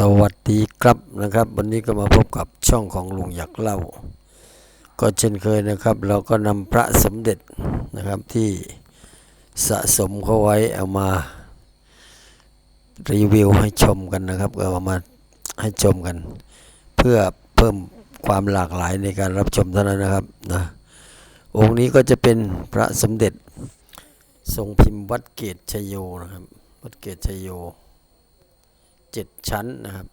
สวัสดีครับนะครับ วันนี้ก็มาพบกับช่องของลุงอยากเล่า ก็เช่นเคยนะครับ เราก็นำพระสมเด็จนะครับที่สะสมเข้าไว้เอามารีวิวให้ชมกันนะครับก็เอามาให้ชมกัน เพื่อเพิ่มความหลากหลายในการรับชมเท่านั้นนะครับนะองค์นี้ก็จะเป็นพระสมเด็จทรงพิมพ์วัดเกตชยโยนะครับ วัดเกตชยโย เจ็ดชั้นนะครับ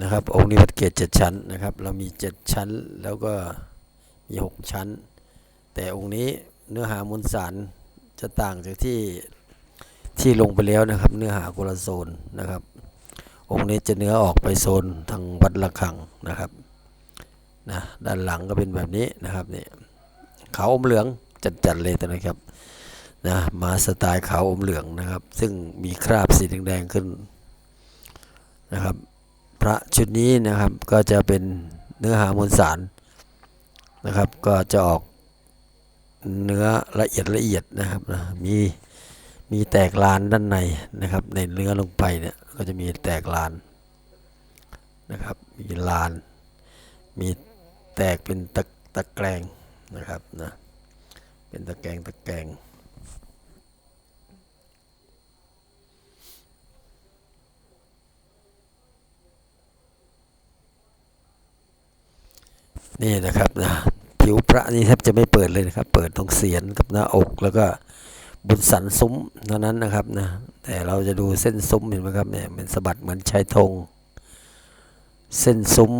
นะครับองค์นี้วัดเกตเจ็ดชั้นนะครับ เรามีเจ็ดชั้นแล้วก็มีหกชั้น แต่องค์นี้เนื้อหามวลสารจะต่างจากที่ที่ลงไปแล้วนะครับ เนื้อหาคนละโซนนะครับ องค์นี้จะเนื้อออกไปโซนทางวัดระฆังนะครับนะด้านหลังก็เป็นแบบนี้นะครับนี่ขาวอมเหลืองจัดๆเลยตัวนะครับ นะมาสไตล์ขาวอมเหลืองนะครับ ซึ่งมีคราบสีแดงๆขึ้นนะครับ พระชุดนี้นะครับก็จะเป็นเนื้อหามวลสารนะครับ ก็จะออกเนื้อละเอียดละเอียดนะครับนะมีมีแตกลานด้านในนะครับ ในเนื้อลงไปเนี่ยก็จะมีแตกลานนะครับ มีลาน มีแตกเป็นตะตะแกรงนะครับนะเป็นตะแกรงตะแกรง นี่นะครับนะผิวพระนี่แทบจะไม่เปิดเลยนะครับ เปิดตรงเสียนกับหน้าอกแล้วก็บนสันซุ้มเท่านั้นนะครับนะแต่เราจะดูเส้นซุ้มเห็นไหมครับเนี่ยเป็นสะบัดเหมือนชายธงเส้นซุ้ม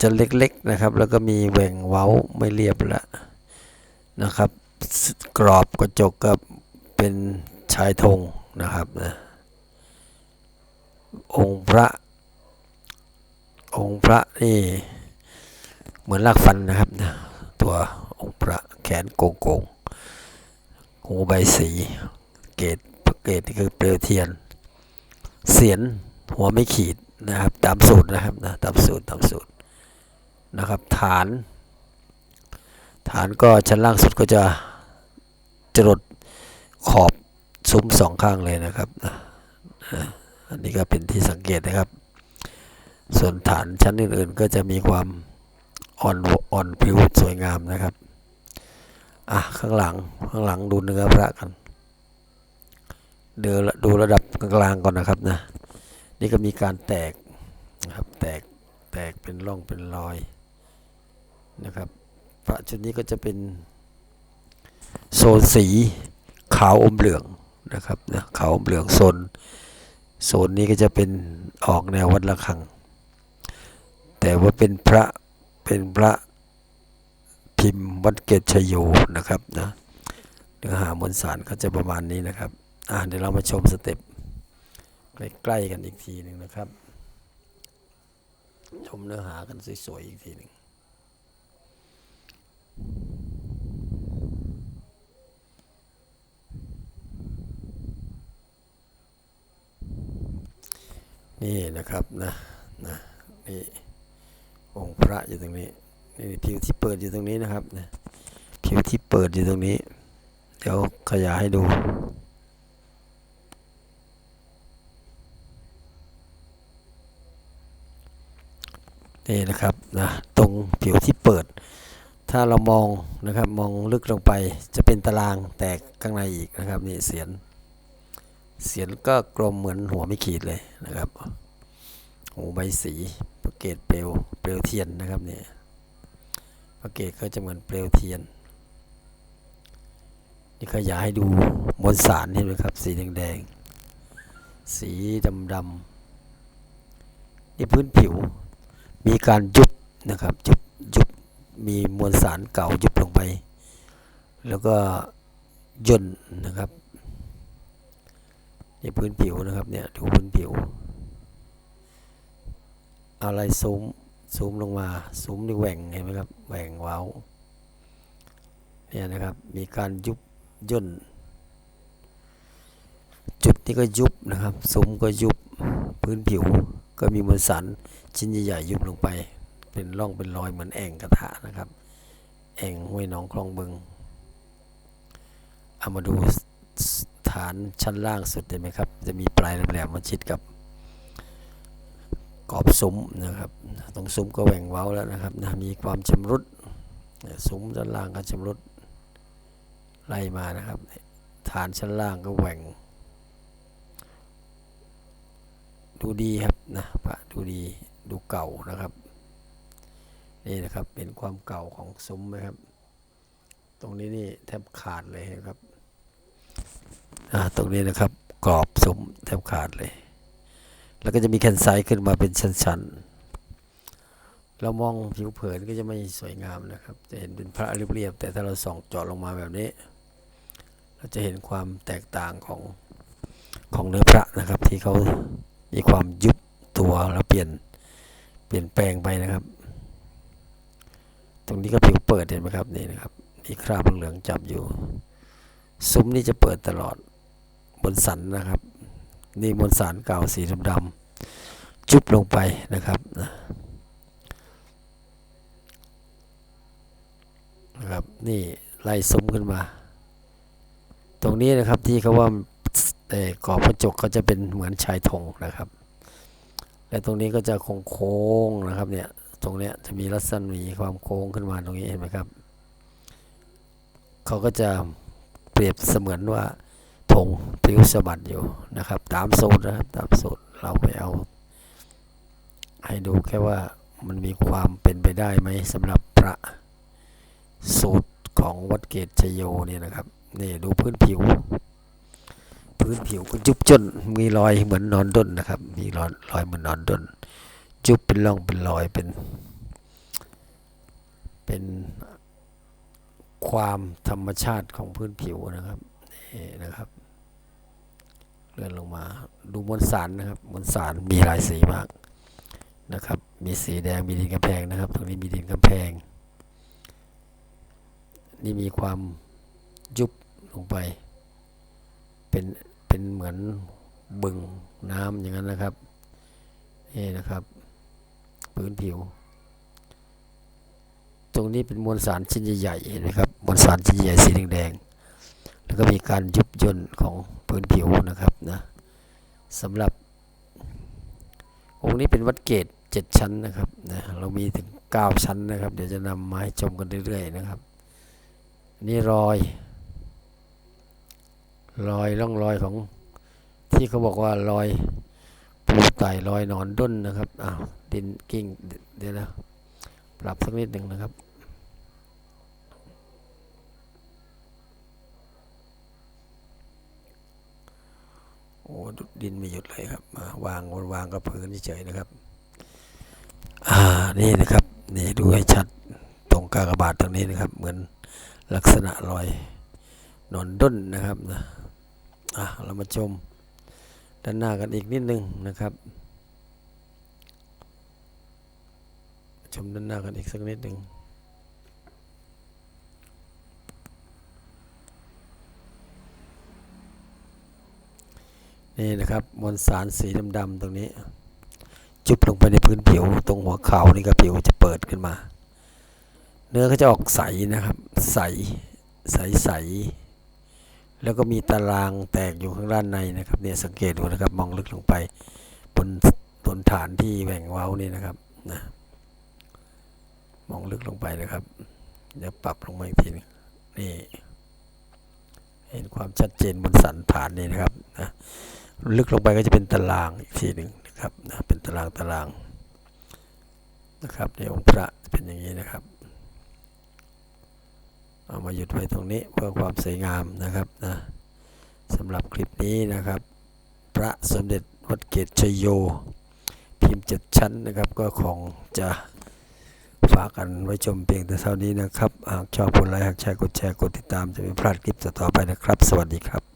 จะเล็กๆนะครับ แล้วก็มีแหว่งเว้าไม่เรียบละนะครับ กรอบกระจกก็เป็นชายธงนะครับนะองค์พระ องค์พระนี่เหมือนลากฟันนะครับนะตัวองค์พระแขนโกงโกงหูใบสี เกตเกตนี่คือเปลวเทียน เสียนหัวไม่ขีดนะครับตามสูตรนะครับนะตามสูตรตามสูตรนะครับฐาน ฐานก็ชั้นล่างสุดก็จะจรดขอบซุ้มสองข้างเลยนะครับนะอันนี้ก็เป็นที่สังเกตนะครับ ส่วนฐานชั้นอื่นๆ ก็จะมีความอ่อนอ่อนผิวสวยงามนะครับ อะ ข้างหลังข้างหลังดูเนื้อพระกัน เดือดูระดับกลางก่อนนะครับนะ นี่ก็มีการแตกนะครับ แตกแตกเป็นร่องเป็นรอยนะครับ พระชุดนี้ก็จะเป็นโซนสีขาวอมเหลืองนะครับนะขาวอมเหลืองโซนโซนนี้ก็จะเป็นออกแนววัดระฆัง แต่ว่าเป็นพระเป็นพระพิมพ์วัดเกตชโยนะครับนะเนื้อหามวลสารก็จะประมาณนี้นะครับอ่าเดี๋ยวเรามาชมสเต็ปใกล้ๆกันอีกทีหนึ่งนะครับ ชมเนื้อหากันสวยๆอีกทีหนึ่งนี่นะครับนะนะนี่ องค์พระอยู่ตรงนี้นี่ผิวที่เปิดอยู่ตรงนี้นะครับนะผิวที่เปิดอยู่ตรงนี้ เดี๋ยวขยายให้ดูนี่นะครับนะตรงผิวที่เปิด ถ้าเรามองนะครับมองลึกลงไปจะเป็นตารางแตกข้างในอีกนะครับนี่เสียน เสียนก็กลมเหมือนหัวไม่ขีดเลยนะครับ หูใบสี ประเกตเปลวเปลวเทียนนะครับเนี่ยประเกตก็จะเหมือนเปลวเทียน นี่ขยายให้ดูมวลสารเห็นไหมครับ สีแดงๆสีดำๆนี่พื้นผิว มีการยุบนะครับยุบยุบมีมวลสารเก่ายุบลงไป แล้วก็ย่นนะครับนี่พื้นผิวนะครับเนี่ยดูพื้นผิว อะไรซูมซูมลงมาซูมในแหว่งเห็นไหมครับแหว่งเว้าเนี่ยนะครับมีการยุบย่น จุดนี้ก็ยุบนะครับซูมก็ยุบพื้นผิวก็มีมวลสารชิ้นใหญ่ๆยุบลงไป เป็นร่องเป็นรอยเหมือนแอ่งกระทะนะครับ แอ่งห้วยหนองคลองบึงเอามาดูฐฐานชั้นล่างสุดเห็นไหมครับ จะมีปลายแหลมๆมาชิดกับ กอบซุ้มนะครับตรงซุ้มก็แหว่งเว้าแล้วนะครับนะมีความชำรุดซุ้มด้านล่างก็ชำรุดไล่มานะครับ ฐานชั้นล่างก็แหว่ง ดูดีครับนะพระดูดีดูเก่านะครับนี่นะครับเป็นความเก่าของซุ้มนะครับ ตรงนี้นี่แทบขาดเลยครับตรงนี้นะครับกรอบซุ้มแทบขาดเลย แล้วก็จะมีแคนไซขึ้นมาเป็นชั้นๆ เรามองผิวเผินก็จะไม่สวยงามนะครับ จะเห็นเป็นพระเรียบๆ แต่ถ้าเราส่องเจาะลงมาแบบนี้ เราจะเห็นความแตกต่างของของเนื้อพระนะครับ ที่เขามีความยุบตัวแล้วเปลี่ยนเปลี่ยนแปลงไปนะครับ ตรงนี้ก็ผิวเปิดเห็นไหมครับนี่นะครับมีคราบเหลืองจับอยู่ ซุ้มนี่จะเปิดตลอดบนสันนะครับ นี่บนสันเก่าสีดำๆจุบลงไปนะครับนะครับนี่ไล่ซุ้มขึ้นมา ตรงนี้นะครับที่เขาว่าเอ่กรอบกระจกก็จะเป็นเหมือนชายธงนะครับ และตรงนี้ก็จะโค้งๆนะครับเนี่ยตรงเนี้ยจะมีลักษณะมีความโค้งขึ้นมาตรงนี้เห็นไหมครับ เขาก็จะเปรียบเสมือนว่า ธงพลิ้วสะบัดอยู่นะครับ ตามสูตรนะครับตามสูตรเราไปเอา ให้ดูแค่ว่ามันมีความเป็นไปได้ไหมสำหรับพระสูตรของวัดเกตชโยเนี่ยนะครับนี่ดูพื้นผิว พื้นผิวก็ยุบจนมีรอยเหมือนนอนด้นนะครับ มีรอยรอยเหมือนนอนด้นจุบเป็นร่องเป็นรอยเป็น เป็นความธรรมชาติของพื้นผิวนะครับนี่นะครับ ลื่อนลงมา ดูมวลสารนะครับมวลสารมีหลายสีมากนะครับ มีสีแดงมีดินกระแพงนะครับ ตรงนี้มีดินกระแพง นี่มีความยุบลงไป เป็นเป็นเหมือนบึงน้ำอย่างนั้นนะครับนี่นะครับพื้นผิว ตรงนี้เป็นมวลสารชิ้นใหญ่ๆเห็นไหมครับมวลสารชิ้นใหญ่สีแดงๆ แล้วก็มีการยุบย่นของพื้นผิวนะครับนะสำหรับองค์นี้เป็นวัดเกตเจ็ดชั้นนะครับนะเรามีถึงเก้าชั้นนะครับ เดี๋ยวจะนำมาให้ชมกันเรื่อยๆนะครับ นี่รอย รอยร่องรอยของที่เขาบอกว่ารอยปูไต่ลอยนอนด้นนะครับอ้าวดินกิ้งเดี๋ยวนะปรับสักนิดหนึ่งนะครับ ดินไม่หยุดเลยครับมาวางวางกับพื้นเฉยนะครับ อ่านี่นะครับนี่ดูให้ชัดตรงกากบาทตรงนี้นะครับ เหมือนลักษณะรอยนอนด้นนะครับนะอะเรามาชมด้านหน้ากันอีกนิดนึงนะครับชมด้านหน้ากันอีกสักนิดหนึ่ง นี่นะครับมวลสารสีดำๆตรงนี้ จุบลงไปในพื้นผิว ตรงหัวเข่านี่ก็ผิวจะเปิดขึ้นมา เนื้อก็จะออกใสนะครับ ใสใสใสแล้วก็มีตารางแตกอยู่ข้างด้านในนะครับเนี่ยสังเกตดูนะครับมองลึกลงไปบนบนฐานที่แหว่งเว้านี่นะครับนะมองลึกลงไปนะครับเดี๋ยวปรับลงมาอีกทีนึงนี่เห็นความชัดเจนบนสันฐานนี่นะครับนะ ลึกลงไปก็จะเป็นตารางอีกทีหนึ่งนะครับนะเป็นตารางตารางนะครับในองค์พระเป็นอย่างนี้นะครับ เอามาหยุดไว้ตรงนี้เพื่อความสวยงามนะครับนะสำหรับคลิปนี้นะครับ พระสมเด็จวัดเกตชโย พิมพ์เจ็ดชั้นนะครับ ก็คงจะฝากกันไว้ชมเพียงแต่เท่านี้นะครับ หากชอบกดไลค์หากแชร์กดแชร์กดติดตามจะไม่พลาดคลิปต่อไปนะครับ สวัสดีครับ